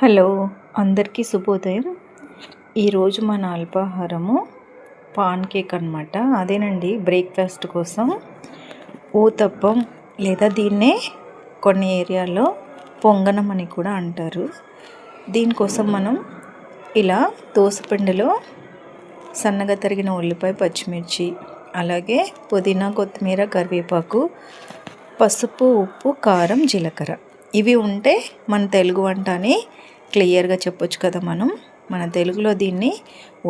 Hello అందరికీ శుభోదయం. ఈరోజు మన అల్పాహారము పాన్ కేక్ అనమాట అదేనండి బ్రేక్ఫాస్ట్ కోసం ఊతప్పం లేదా దీన్నే కొన్ని ఏరియాలో పొంగనం అని కూడా అంటారు. దీనికోసం మనం ఇలా దోసపిండిలో సన్నగా తరిగిన ఉల్లిపాయ పచ్చిమిర్చి అలాగే పుదీనా కొత్తిమీర కరివేపాకు పసుపు ఉప్పు కారం జీలకర్ర ఇవి ఉంటే మన తెలుగు వంట అని క్లియర్గా చెప్పొచ్చు కదా మనం. మన తెలుగులో దీన్ని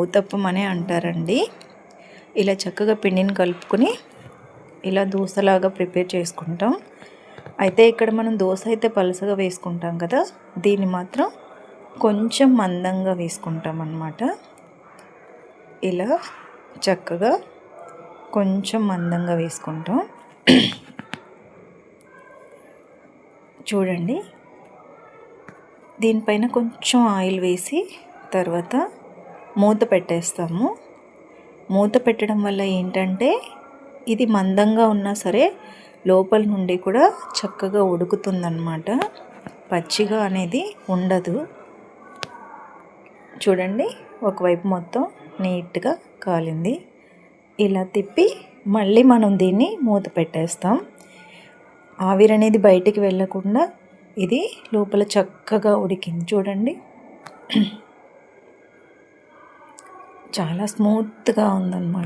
ఊతప్పం అనే అంటారండి. ఇలా చక్కగా పిండిని కలుపుకొని ఇలా దోశలాగా ప్రిపేర్ చేసుకుంటాం. అయితే ఇక్కడ మనం దోశ అయితే పలసగా వేసుకుంటాం కదా దీన్ని మాత్రం కొంచెం మందంగా వేసుకుంటాం అన్నమాట. ఇలా చక్కగా కొంచెం మందంగా వేసుకుంటాం. చూడండి. దీనిపైన కొంచెం ఆయిల్ వేసి తర్వాత మూత పెట్టేస్తాము. మూత పెట్టడం వల్ల ఏంటంటే ఇది మందంగా ఉన్నా సరే లోపల నుండి కూడా చక్కగా ఉడుకుతుందన్నమాట. పచ్చిగా అనేది ఉండదు. చూడండి ఒకవైపు మొత్తం నీట్గా కాలింది. ఇలా తిప్పి మళ్ళీ మనం దీన్ని మూత పెట్టేస్తాం. ఆవిరి అనేది బయటికి వెళ్ళకుండా ఇది లోపల చక్కగా ఉడికింది. చూడండి. చాలా స్మూత్గా ఉందన్నమాట.